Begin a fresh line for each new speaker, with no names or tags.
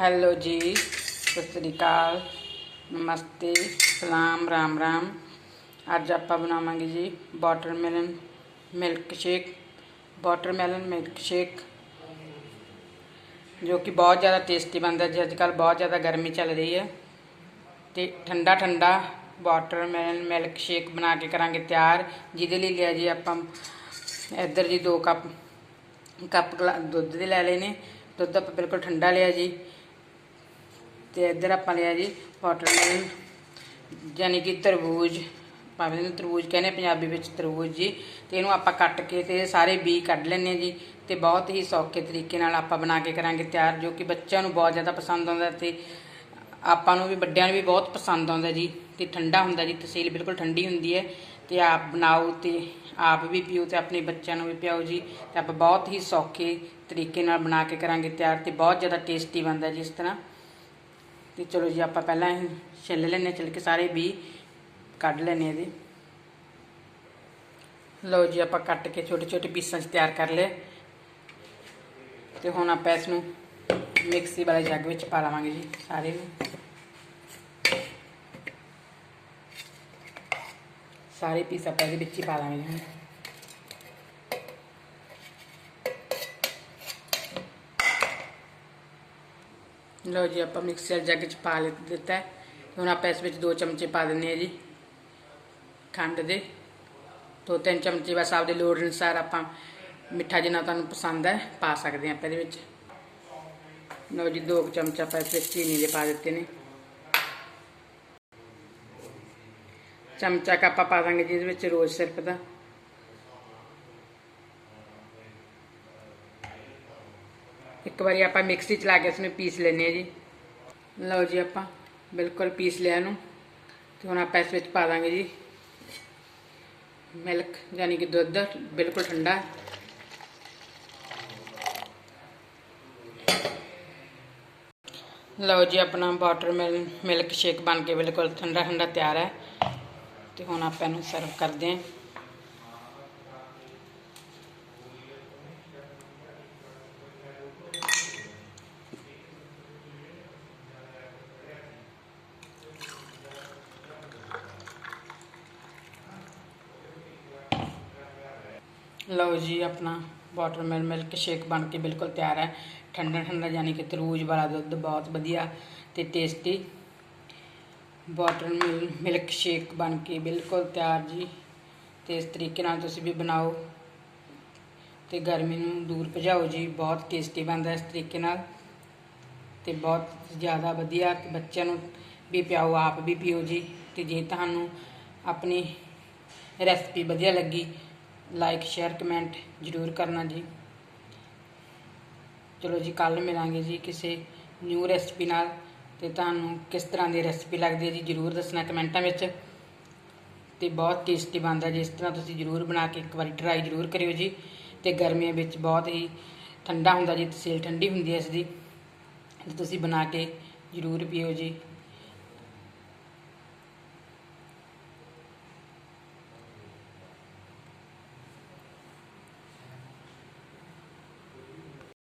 Hello ਜੀ, ਸਤਿ ਸ੍ਰੀ ਅਕਾਲ, ਨਮਸਤੇ, ਸਲਾਮ, ਰਾਮ ਰਾਮ। ਅੱਜ ਆਪਾਂ ਬਣਾਵਾਂਗੇ ਜੀ watermelon milk shake watermelon milk shake ਜੋ ਕਿ ਬਹੁਤ ਜ਼ਿਆਦਾ ਟੇਸਟੀ ਬਣਦਾ ਜੀ। ਅੱਜ ਕੱਲ ਬਹੁਤ ਜ਼ਿਆਦਾ ਗਰਮੀ ਚੱਲ ਰਹੀ ਹੈ ਤੇ ਠੰਡਾ ਠੰਡਾ ਵਾਟਰਮੈਲਨ ਮਿਲਕ ਸ਼ੇਕ ਬਣਾ ਕੇ ਕਰਾਂਗੇ ਤਿਆਰ। ਜਿਹਦੇ ਲਈ ਲਿਆ ਜੀ ਆਪਾਂ ਇੱਧਰ ਜੀ 2 ਕੱਪ ਕੱਪ ਗਲਾ- ਦੁੱਧ ਦੇ ਲੈ ਲਏ ਨੇ। ਦੁੱਧ ਆਪਾਂ ਬਿਲਕੁਲ ਠੰਡਾ ਲਿਆ ਜੀ। ਤੇ ਇੱਧਰ ਆਪਾਂ ਲਿਆ ਜੀ ਵਾਟਰਮੈਲਨ ਯਾਨੀ ਕਿ ਤਰਬੂਜ, ਭਾਵੇਂ ਇਹਨੂੰ ਤਰਬੂਜ ਕਹਿੰਦੇ ਪੰਜਾਬੀ ਵਿੱਚ ਤਰਬੂਜ ਜੀ, ਤੇ ਇਹਨੂੰ ਆਪਾਂ ਕੱਟ ਕੇ ਤੇ ਸਾਰੇ ਬੀ ਕੱਢ ਲੈਣੇ ਆ ਜੀ, ਤੇ ਬਹੁਤ ਹੀ ਸੌਖੇ ਤਰੀਕੇ ਨਾਲ ਆਪਾਂ ਬਣਾ ਕੇ ਕਰਾਂਗੇ ਤਿਆਰ, ਜੋ ਕਿ ਬੱਚਿਆਂ ਨੂੰ ਬਹੁਤ ਜ਼ਿਆਦਾ ਪਸੰਦ ਆਉਂਦਾ ਤੇ ਆਪਾਂ ਨੂੰ ਵੀ, ਵੱਡਿਆਂ ਨੂੰ ਵੀ ਬਹੁਤ ਪਸੰਦ ਆਉਂਦਾ ਜੀ, ਤੇ ਠੰਡਾ ਹੁੰਦਾ ਜੀ ਤਸੀਲ ਬਿਲਕੁਲ ਠੰਡੀ ਹੁੰਦੀ ਹੈ, ਤੇ ਆਪ ਬਣਾਓ ਤੇ ਆਪ ਵੀ ਪੀਓ ਤੇ ਆਪਣੇ ਬੱਚਿਆਂ ਨੂੰ ਵੀ ਪਿਆਓ ਜੀ, ਤੇ ਆਪਾਂ ਬਹੁਤ ਹੀ ਸੌਖੇ ਤਰੀਕੇ ਨਾਲ ਬਣਾ ਕੇ ਕਰਾਂਗੇ ਤਿਆਰ, ਤੇ ਬਹੁਤ ਜ਼ਿਆਦਾ ਟੇਸਟੀ ਬਣਦਾ ਜੀ ਇਸ ਤਰ੍ਹਾਂ। ਤੇ ਚਲੋ ਜੀ ਆਪਾਂ ਪਹਿਲਾਂ ਇਹ ਛਿੱਲ ਲੈਣੇ ਛਿੱਲ ਕੇ ਸਾਰੇ ਵੀ ਕੱਢ ਲੈਣੇ ਇਹਦੇ। ਲਓ ਜੀ ਆਪਾਂ ਕੱਟ ਕੇ ਛੋਟੇ ਛੋਟੇ ਪੀਸਾਂ 'ਚ ਤਿਆਰ ਕਰ ਲਏ। ਤੇ ਹੁਣ ਆਪਾਂ ਇਸ ਨੂੰ ਮਿਕਸੀ ਵਾਲੇ ਜੱਗ ਵਿੱਚ ਪਾ ਲਵਾਂਗੇ ਜੀ ਸਾਰੇ ਨੂੰ ਸਾਰੇ ਪੀਸ ਆਪਾਂ ਇਹਦੇ ਵਿੱਚ ਹੀ ਪਾ ਲਾਂਗੇ ਜੀ ਲਓ ਜੀ, ਆਪਾਂ ਮਿਕਸਰ ਜੱਗ 'ਚ ਪਾ ਲਿ- ਦਿੱਤਾ ਹੁਣ ਆਪਾਂ ਇਸ ਵਿੱਚ 2 ਚਮਚੇ ਪਾ ਦਿੰਨੇ ਆ ਜੀ। ਖੰਡ ਦੇ। ਦੋ ਤਿੰਨ ਚਮਚੇ ਬਸ ਆਪਦੇ ਲੋੜ ਅਨੁਸਾਰ ਆਪਾਂ ਮਿੱਠਾ ਜਿੰਨਾ ਤੁਹਾਨੂੰ ਪਸੰਦ ਹੈ, ਪਾ ਸਕਦੇ ਹਾਂ ਆਪਾਂ ਇਹਦੇ ਵਿੱਚ। ਲਓ ਜੀ 2 ਚਮਚਾ ਆਪਾਂ ਇਸ ਵਿੱਚ ਚੀਨੀ ਦੇ ਪਾ ਦਿੱਤੇ ਨੇ। ਚਮਚਾ ਕੁ ਆਪਾਂ ਪਾ ਦਾਂਗੇ ਜਿਹਦੇ ਵਿੱਚ ਰੋਜ਼ ਸਿਰਪ ਦਾ। ਇੱਕ ਵਾਰੀ ਆਪਾਂ ਮਿਕਸੀ ਚਲਾ ਕੇ ਇਸ ਨੂੰ ਪੀਸ ਲੈਨੇ ਆ ਜੀ। ਲਓ ਜੀ ਆਪਾਂ, ਬਿਲਕੁਲ ਪੀਸ ਲਿਆ ਇਹਨੂੰ। ਤੇ ਹੁਣ ਆਪਾਂ ਇਸ ਵਿੱਚ ਪਾ ਦਾਂਗੇ ਜੀ। ਮਿਲਕ, ਯਾਨੀ ਕਿ ਦੁੱਧ, ਬਿਲਕੁਲ ਠੰਡਾ। ਲਓ ਜੀ ਆਪਣਾ ਵਾਟਰਮੈਲਨ ਮਿਲਕ ਸ਼ੇਕ ਬਣ ਕੇ ਬਿਲਕੁਲ ਠੰਡਾ ਠੰਡਾ ਤਿਆਰ ਹੈ। ਤੇ ਹੁਣ ਆਪਾਂ ਇਹਨੂੰ ਸਰਵ ਕਰਦੇ ਹਾਂ। ਲਓ ਜੀ, ਆਪਣਾ ਵਾਟਰਮੈਲਨ ਮਿਲਕ ਸ਼ੇਕ ਬਣ ਕੇ ਬਿਲਕੁਲ ਤਿਆਰ ਹੈ। ਠੰਡਾ ਠੰਡਾ ਯਾਨੀ ਕਿ ਤਰਬੂਜ ਵਾਲਾ ਦੁੱਧ ਬਹੁਤ ਵਧੀਆ ਤੇ ਟੇਸਟੀ ਵਾਟਰਮੈਲਨ ਮਿਲਕ ਸ਼ੇਕ ਬਣ ਕੇ ਬਿਲਕੁਲ ਤਿਆਰ ਜੀ। ਤੇ ਇਸ ਤਰੀਕੇ ਨਾਲ ਤੁਸੀਂ ਵੀ ਬਣਾਓ ਤੇ ਗਰਮੀ ਨੂੰ ਦੂਰ ਭਜਾਓ ਜੀ, ਬਹੁਤ ਟੇਸਟੀ ਬਣਦਾ ਇਸ ਤਰੀਕੇ ਨਾਲ ਤੇ ਬਹੁਤ ਜ਼ਿਆਦਾ ਵਧੀਆ ਬੱਚਿਆਂ ਨੂੰ ਵੀ ਪਿਆਓ, ਆਪ ਵੀ ਪੀਓ ਜੀ। ਤੇ ਜੇ ਤੁਹਾਨੂੰ ਆਪਣੀ ਰੈਸਪੀ ਵਧੀਆ ਲੱਗੀ ਲਾਈਕ ਸ਼ੇਅਰ ਕਮੈਂਟ ਜ਼ਰੂਰ ਕਰਨਾ ਜੀ। ਚਲੋ ਜੀ ਕੱਲ ਮਿਲਾਂਗੇ ਜੀ ਕਿਸੇ ਨਿਊ ਰੈਸਪੀ ਨਾਲ। ਤੇ ਤੁਹਾਨੂੰ ਕਿਸ ਤਰ੍ਹਾਂ ਦੀ ਰੈਸਪੀ ਲੱਗਦੀ ਹੈ ਜੀ ਜ਼ਰੂਰ ਦੱਸਣਾ ਕਮੈਂਟਾਂ ਵਿੱਚ। ਤੇ ਬਹੁਤ ਟੇਸਟੀ ਬਣਦਾ ਜੀ, ਇਸ ਤਰ੍ਹਾਂ ਤੁਸੀਂ ਜ਼ਰੂਰ ਬਣਾ ਕੇ ਇੱਕ ਵਾਰੀ ਟਰਾਈ ਜ਼ਰੂਰ ਕਰਿਓ ਜੀ। ਤੇ ਗਰਮੀਆਂ ਵਿੱਚ ਬਹੁਤ ਹੀ ਠੰਡਾ ਹੁੰਦਾ ਜੀ ਤਸੀਲ ਠੰਡੀ ਹੁੰਦੀ ਹੈ ਇਸ ਦੀ। ਤੇ ਤੁਸੀਂ ਬਣਾ ਕੇ ਜ਼ਰੂਰ ਪੀਓ ਜੀ।